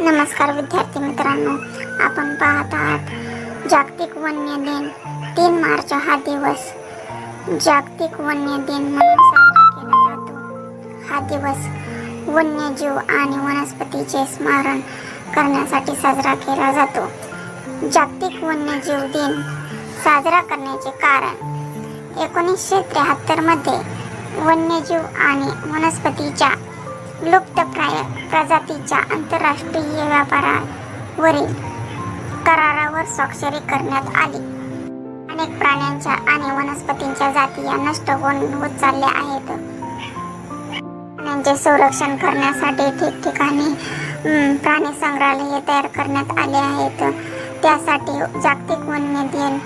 नमस्कार विद्यार्थी मित्रांनो आपण पाहत आहात जागतिक वन्य दिन तीन मार्च हा दिवस. जागतिक वन्य दिन म्हणून साजरा केला जातो. हा दिवस वन्यजीव आणि वनस्पतीचे स्मरण करण्यासाठी साजरा केला जातो. जागतिक वन्यजीव दिन साजरा करण्याचे कारण एकोणीसशे त्र्याहत्तरमध्ये वन्यजीव आणि वनस्पतीच्या लुप्तप्राय प्रजातीच्या आंतरराष्ट्रीय व्यापारावरील करारावर स्वाक्षरी करण्यात आली. अनेक प्राण्यांच्या आणि वनस्पतींच्या जाती या नष्ट होऊन होत चालल्या आहेत. प्राण्यांचे संरक्षण करण्यासाठी ठिकठिकाणी प्राणी संग्रहालये तयार करण्यात आले आहेत. त्यासाठी जागतिक वन्य दिन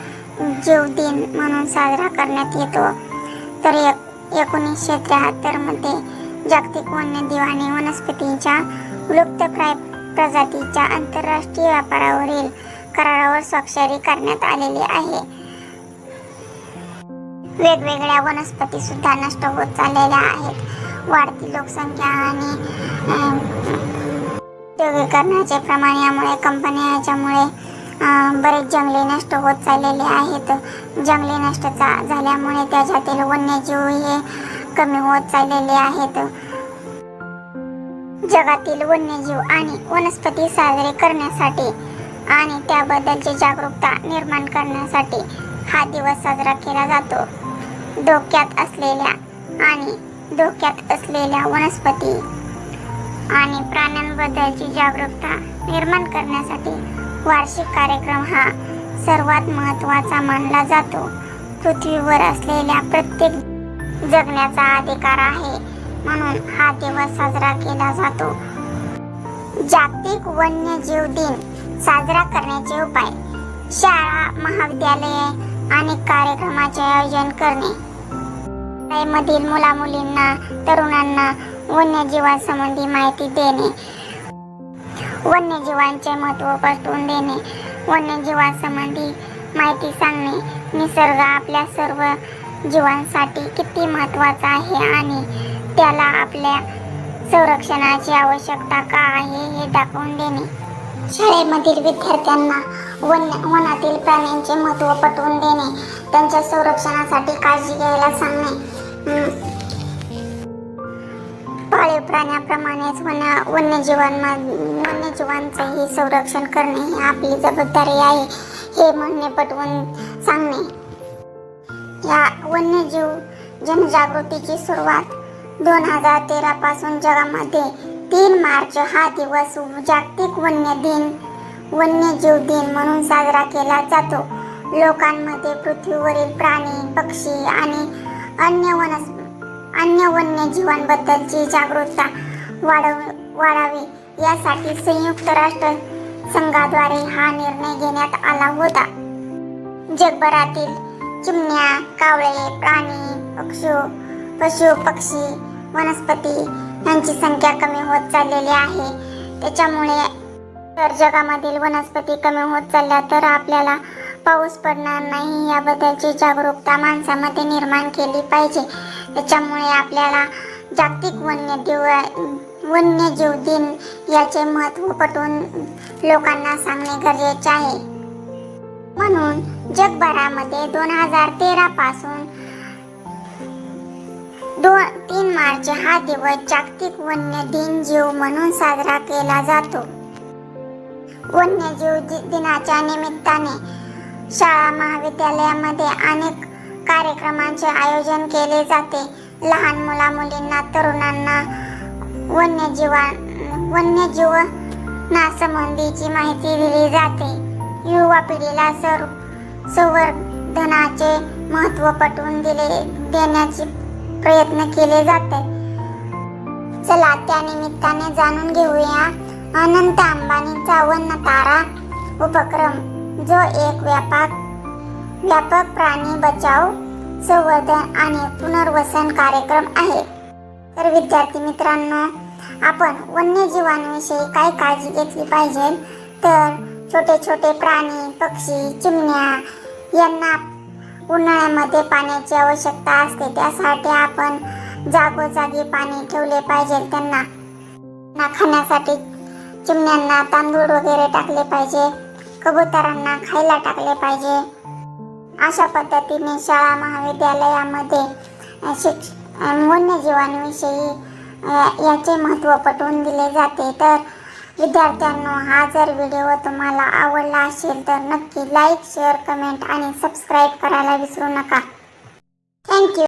जीव दिन म्हणून साजरा करण्यात येतो. तर एक एकोणीसशे त्र्याहत्तरमध्ये जागतिक वन्य आणि वनस्पतींच्या लुप्तप्राय प्रजातीच्या आंतरराष्ट्रीय व्यापारावरील करारावर स्वाक्षरी करण्यात आलेली आहे. वेगवेगळ्या वनस्पती सुद्धा नष्ट होत चाललेल्या आहेत. वाढती लोकसंख्या आणि अं, औद्योगिकरणाचे प्रमाण यामुळे कंपन्या याच्यामुळे बरेच जंगले नष्ट होत चाललेले आहेत. जंगले नष्ट झाल्यामुळे त्याच्यातील वन्यजीव हे कमी होत चाललेले आहेत. जगातील वन्यजीव आणि वनस्पती साजरे करण्यासाठी आणि त्याबद्दलची जागरूकता निर्माण करण्यासाठी हा दिवस साजरा केला जातो. धोक्यात असलेल्या आणि धोक्यात असलेल्या वनस्पती आणि प्राण्यांबद्दलची जागरूकता निर्माण करण्यासाठी वार्षिक कार्यक्रम हा सर्वात महत्त्वाचा मानला जातो. पृथ्वीवर असलेल्या प्रत्येक जगण्याचा अधिकार आहे. म्हणून हा दिवस साजरा केला जातो. जागतिक वन्यजीव दिन साजरा करण्याचे उपाय. शाळा महाविद्यालये आणि कार्यक्रमाचे आयोजन करणे. शाळेमधील मुलामुलींना तरुणांना वन्यजीवांसंबंधी माहिती देणे. वन्यजीवांचे महत्त्व पटवून देणे. वन्यजीवांसंबंधी माहिती सांगणे. निसर्ग आपल्या सर्व जीवांसाठी किती महत्त्वाचा आहे आणि त्याला आपल्या संरक्षणाची आवश्यकता का आहे हे दाखवून देणे. शाळेमधील विद्यार्थ्यांना वन वनातील प्राण्यांचे महत्त्व पटवून देणे त्यांच्या संरक्षणासाठी काळजी घ्यायला सांगणे. पाळीव प्राण्याप्रमाणेच वन वन्यजीवांना वन्यजीवांचंही संरक्षण करणे ही आपली जबाबदारी आहे हे म्हणणे पटवून सांगणे. ह्या वन्यजीव जनजागृतीची सुरुवात दोन हजार तेरा पासून जगामध्ये तीन मार्च हा दिवस जागतिक वन्य दिन वन्यजीव दिन म्हणून साजरा केला जातो. लोकांमध्ये पृथ्वीवरील प्राणी पक्षी आणि अन्य वनस अन्य वन्यजीवांबद्दलची जागरूकता वाढव वाढावी यासाठी संयुक्त राष्ट्र संघाद्वारे हा निर्णय घेण्यात आला होता. जगभरातील चिमण्या कावळे प्राणी पक्षू पशु पक्षी वनस्पती यांची संख्या कमी होत चाललेली आहे. त्याच्यामुळे जर जगामधील वनस्पती कमी होत चालल्या तर आपल्याला पाऊस पडणार नाही. याबद्दलची जागरूकता माणसामध्ये निर्माण केली पाहिजे. त्याच्यामुळे आपल्याला जागतिक वन्यजीव वन्यजीव दिन याचे महत्त्व पटवून लोकांना सांगणे गरजेचे आहे. म्हणून जगभरामध्ये दोन हजार तेरा पासून दोन तीन मार्च हा दिवस जागतिक वन्य दिन जीव म्हणून साजरा केला जातो. वन्यजीव दिनाच्या निमित्ताने शाळा महाविद्यालयामध्ये अनेक कार्यक्रमांचे आयोजन केले जाते. लहान मुला मुलींना तरुणांना वन्यजीवा वन्यजीवनासंबंधीची माहिती दिली जाते. युवा पिढीला सर संवर्धनाचे महत्त्व पटवून दिले देण्याचे प्रयत्न केले जाते. चला त्या निमित्ताने जाणून घेऊया अनंत अंबानीचा चावन्न तारा उपक्रम जो एक व्यापक व्यापक प्राणी बचाव संवर्धन आणि पुनर्वसन कार्यक्रम आहे. तर विद्यार्थी मित्रांनो आपण वन्यजीवांविषयी काय काळजी घेतली पाहिजे? तर छोटे छोटे प्राणी पक्षी चिमण्या यांना उन्हाळ्यामध्ये पाण्याची आवश्यकता असते. त्यासाठी आपण जागोजागी पाणी ठेवले पाहिजे. त्यांना खाण्यासाठी चिमण्यांना तांदूळ वगैरे टाकले पाहिजे. कबुतरांना खायला टाकले पाहिजे. अशा पद्धतीने शाळा महाविद्यालयामध्ये शिक्ष वन्यजीवांविषयी याचे महत्त्व पटवून दिले जाते. तर विद्यार्थ्यांनो हा जर व्हिडिओ तुम्हाला आवडला असेल तर नक्की लाईक शेअर कमेंट आणि सबस्क्राईब करायला विसरू नका. थँक्यू